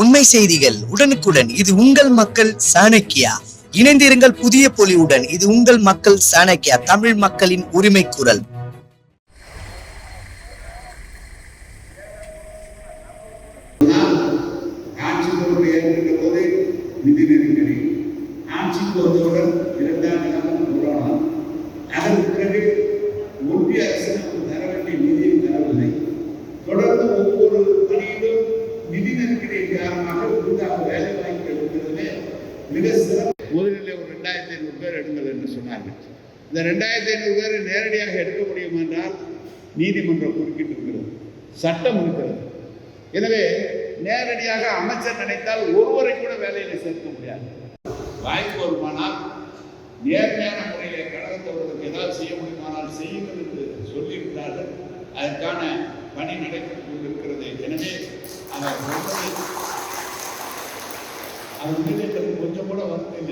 உண்மை செய்திகள் உடனுக்குடன். இது உங்கள் மக்கள் சாணக்கியா? இணைந்திருங்கள் புதிய பொலிவுடன். இது உங்கள் மக்கள் சாணக்கியா? தமிழ் மக்களின் உரிமை குரல். ஆட்சி பொறுப்பை ஏற்கின்ற போது நிதி நெருக்கடி ஆட்சிக்கு வந்தவுடன் காரணமாக புதிதாக வேலை வாய்ப்பு எடுக்கிறதுலே மிக சிறப்பு. முதலில் ஒரு ரெண்டாயிரத்தி ஐநூறு பேர் எடுங்கள் என்று சொன்னார்கள். இந்த ரெண்டாயிரத்தி ஐநூறு பேரை நேரடியாக எடுக்க முடியும் என்றால் நீதிமன்றம் குறுக்கிட்டு இருக்கிறது சட்டம் இருக்கிறது. எனவே நேரடியாக அமைச்சர் நினைத்தால் ஒருவரை கூட வேலையில சேர்க்க முடியாது. வாய்ப்பு வருமானால் நேர்மையான முறையிலே கழகத்தவர்களுக்கு ஏதாவது செய்ய முடியுமானால் செய்யுங்கள் என்று சொல்லியிருக்கிறார்கள் அதற்கான பணி நடைபெற்று கொண்டிருக்கிறது. எனவே அவர் அது மீது கொஞ்சம் கூட வருத்தம்